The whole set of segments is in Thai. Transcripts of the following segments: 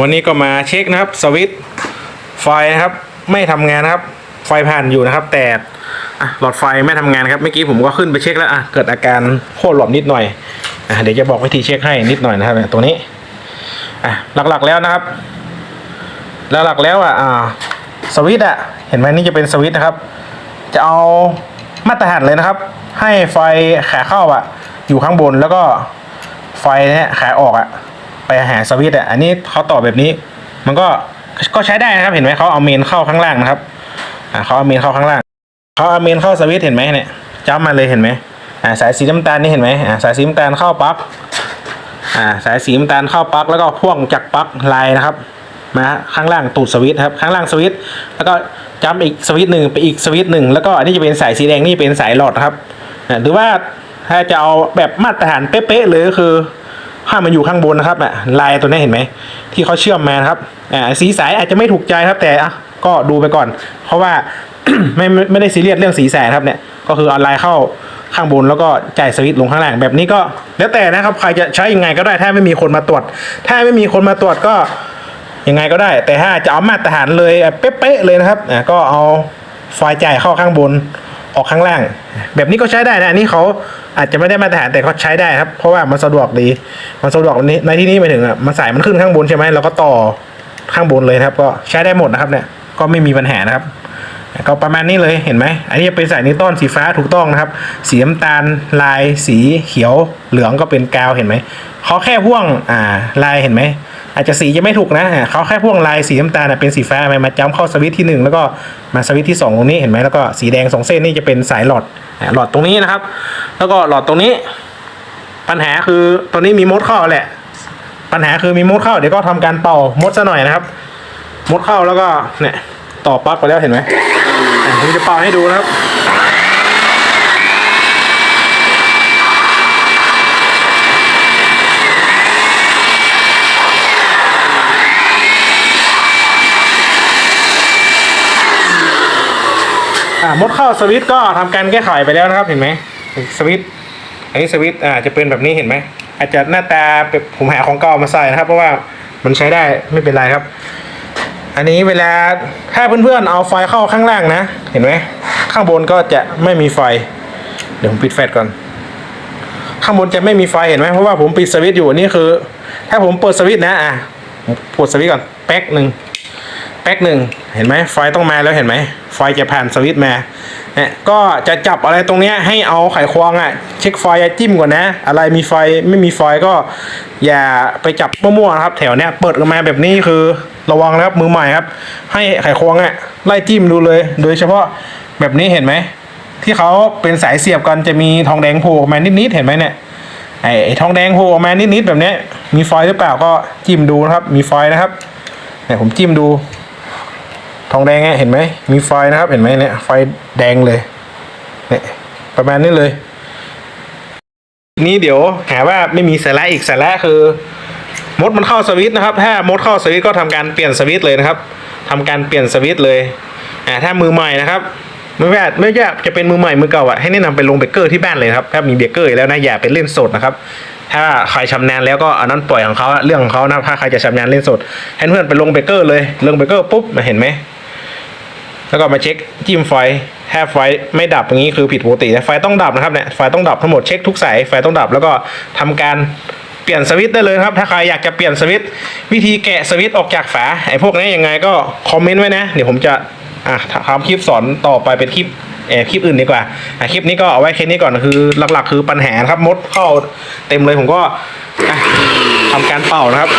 วันนี้ก็มาเช็คนะครับสวิตช์ไฟนะครับ ไม่ทำงานนะครับ ไฟผ่านอยู่นะครับ แต่หลอดไฟไม่ทำงานครับเมื่อกี้ผมก็ขึ้นไปเช็คแล้วอะเกิดอาการโคตรหลอมนิดหน่อยอะเดี๋ยวจะบอกวิธีเช็คให้นิดหน่อยนะครับตัวนี้อะหลักๆแล้วนะครับ หลักๆแล้วอะอ่าสวิตช์อะเห็นไหมนี่จะเป็นสวิตช์นะครับ จะเอามาตรฐานเลยนะครับ ให้ไฟขาเข้าอะ อยู่ข้างบนแล้วก็ไฟเนี่ยขาออกอะ ไปหาสวิตช์อะ อันนี้เขาต่อแบบนี้ มันก็ก็ใช้ได้นะครับ เห็นไหมเขาเอาเมนเข้าข้างล่างนะครับ อ่าเขาเอาเมนเข้าข้างล่างเขาเอาเมนเข้าสวิตช์เห็นไหมเนี่ยจ้ำมาเลยเห็นไหมอ่าสายสีน้ำตาลนี่เห็นไหมอ่าสายสีน้ำตาลเข้าปั๊กอ่าสายสีน้ำตาลเข้าปั๊กแล้วก็พ่วงจากปั๊กลายนะครับมาข้างล่างตูดสวิตช์ครับข้างล่างสวิตช์แล้วก็จ้ำอีกสวิตช์หนึ่งไปอีกสวิตช์หนึ่งแล้วก็อันนี้จะเป็นสายสีแดงนี่เป็นสายหลอดครับอ่าหรือว่าถ้าจะเอาแบบมาตรฐานเป๊ะๆเลยก็คือ ให้มันอยู่ข้างบนนะครับอะลายตัวนี้เห็นไหมที่เขาเชื่อมมานะครับอ่าสีสายอาจจะไม่ถูกใจครับ แต่อะก็ดูไปก่อน เพราะว่าไม่ไม่ได้ซีเรียสเรื่องสีสายนครับเนี่ยก็คือเอาลายเข้าข้างบนแล้วก็จ่ายสวิตช์ลงข้างล่างแบบนี้ก็ แล้วแต่นะครับใครจะใช้ยังไงก็ได้ถ้าไม่มีคนมาตรวจ ถ้าไม่มีคนมาตรวจก็ยังไงก็ได้ แต่ถ้าจะเอามาตรฐานเลยเป๊ะๆเลยนะครับอะก็เอาไฟจ่ายเข้าข้างบน ออกข้างล่าง แบบนี้ก็ใช้ได้นะ อันนี้เขาอาจจะไม่ได้มาตรฐานแต่เขาใช้ได้ครับ เพราะว่ามันสะดวกดี มันสะดวกในในที่นี้หมายถึงอะ มันสายมันขึ้นข้างบนใช่ไหมเราก็ต่อข้างบนเลยครับ ก็ใช้ได้หมดนะครับเนี่ย ก็ไม่มีปัญหานะครับ ก็ประมาณนี้เลย เห็นไหม อันนี้เป็นสายนิวตันสีฟ้าถูกต้องนะครับ สีน้ำตาลลายสีเขียวเหลืองก็เป็นกาวเห็นไหมเขาแค่พ่วงอ่าลายเห็นไหม อาจจะสีจะไม่ถูกนะเขาแค่พ่วงลายสีน้ำตาลเป็นสีฟ้ามามาจ้ำเข้าสวิตช์ที่หนึ่งแล้วก็มาสวิตช์ที่สองตรงนี้เห็นไหมแล้วก็สีแดงสองเส้นนี่จะเป็นสายหลอดหลอดตรงนี้นะครับ แล้วก็หลอดตรงนี้ ปัญหาคือตัวนี้มีมดเข้าแหละ ปัญหาคือมีมดเข้าเดี๋ยวก็ทำการเป่ามดซะหน่อยนะครับ มดเข้าแล้วก็เนี่ยต่อปลั๊กไปแล้วเห็นไหมผมจะเป่าให้ดูนะครับ มดเข้าสวิตก็ทำการแก้ไขไปแล้วนะครับเห็นไหมสวิตอันนี้สวิตอ่าจะเป็นแบบนี้เห็นไหมอาจจะหน้าตาแบบผมหาของเก่ามาใส่นะครับ เพราะว่ามันใช้ได้ไม่เป็นไรครับ อันนี้เวลาถ้าเพื่อนๆเอาไฟเข้าข้างล่างนะ เห็นไหมข้างบนก็จะไม่มีไฟ เดี๋ยวผมปิดแฟลชก่อนข้างบนจะไม่มีไฟเห็นไหมเพราะว่าผมปิดสวิตช์อยู่นี่คือ ถ้าผมเปิดสวิตช์นะอะผมเปิดสวิตช์ก่อนแป๊กหนึ่ง แป๊กหนึ่งเห็นไหมไฟต้องมาแล้วเห็นไหมไฟจะผ่านสวิตช์มาเนี่ยก็จะจับอะไรตรงเนี้ยให้เอาไขควงอะเช็คไฟจิ้มก่อนนะ อะไรมีไฟไม่มีไฟก็ อย่าไปจับมั่วๆนะครับ แถวเนี้ยเปิดออกมาแบบนี้คือระวังนะครับมือใหม่ครับ ให้ไขควงอะไล่จิ้มดูเลย โดยเฉพาะแบบนี้เห็นไหมที่เขาเป็นสายเสียบกันจะมีทองแดงโผล่ออกมานิดๆเห็นไหมเนี่ยไอ้ทองแดงโผล่ออกมานิดๆแบบเนี้ยมีไฟหรือเปล่าก็จิ้มดูนะครับ มีไฟนะครับเนี่ยผมจิ้มดู ทองแดงเนี่ยเห็นไหมมีไฟนะครับเห็นไหมเนี่ยไฟแดงเลยเนี่ยประมาณนี้เลย นี่เดี๋ยวหาว่าไม่มีสาระอีกสาระคือมดมันเข้าสวิตนะครับ ถ้ามดเข้าสวิตก็ทำการเปลี่ยนสวิตเลยนะครับทำการเปลี่ยนสวิตเลยอ่าถ้ามือใหม่นะครับไม่ว่าไม่ว่าจะเป็นมือใหม่มือเก่าอะให้แนะนำไปลงเบเกอร์ที่บ้านเลยครับถ้ามีเบเกอร์อยู่แล้วนะอย่าไปเล่นสดนะครับ ถ้าใครชำนาญแล้วก็อันนั้นปล่อยของเขาเรื่องของเขานะถ้าใครจะชำนาญเล่นสดให้เพื่อนไปลงเบเกอร์เลยลงเบเกอร์ปุ๊บมาเห็นไหม แล้วก็มาเช็คจิ้มไฟถ้าไฟไม่ดับอย่างนี้คือผิดปกตินะไฟต้องดับนะครับเนี่ยไฟต้องดับทั้งหมดเช็คทุกสายไฟต้องดับแล้วก็ทำการเปลี่ยนสวิตช์ได้เลยครับ ถ้าใครอยากจะเปลี่ยนสวิตช์วิธีแกะสวิตช์ออกจากฝาไอ้พวกนี้ยังไงก็คอมเมนต์ไว้นะ เดี๋ยวผมจะอะทำคลิปสอนต่อไปเป็นคลิปเออคลิปอื่นดีกว่าอะคลิปนี้ก็เอาไว้แค่นี้ก่อนคือหลักๆ คือปัญหาครับมดเข้าเต็มเลยผมก็อะทำการเป่านะครับ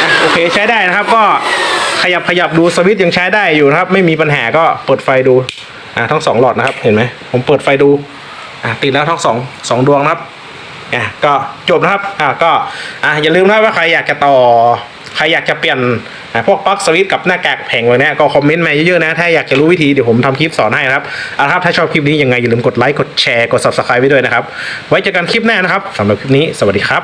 อโอเคใช้ได้นะครับก็ ขยับขยับดูสวิตช์ยังใช้ได้อยู่นะครับ ไม่มีปัญหาก็เปิดไฟดูอ่าทั้งสองหลอดนะครับเห็นไหมผมเปิดไฟดูอ่าติดแล้วทั้งสองสองดวงนะครับอะก็จบนะครับอ่าก็อ่าอย่าลืมนะว่าใครอยากจะต่อใครอยากจะเปลี่ยนพวกปลั๊กสวิตช์กับหน้ากากแผงไว้เนี่ยก็คอมเมนต์มาเยอะๆนะ ถ้าอยากจะรู้วิธีเดี๋ยวผมทำคลิปสอนให้นะครับเอาละครับ ถ้าชอบคลิปนี้ยังไงอย่าลืมกดไลค์ กดแชร์ กด subscribe ไว้ด้วยนะครับ ไว้เจอกันคลิปหน้านะครับสำหรับคลิปนี้ สวัสดีครับ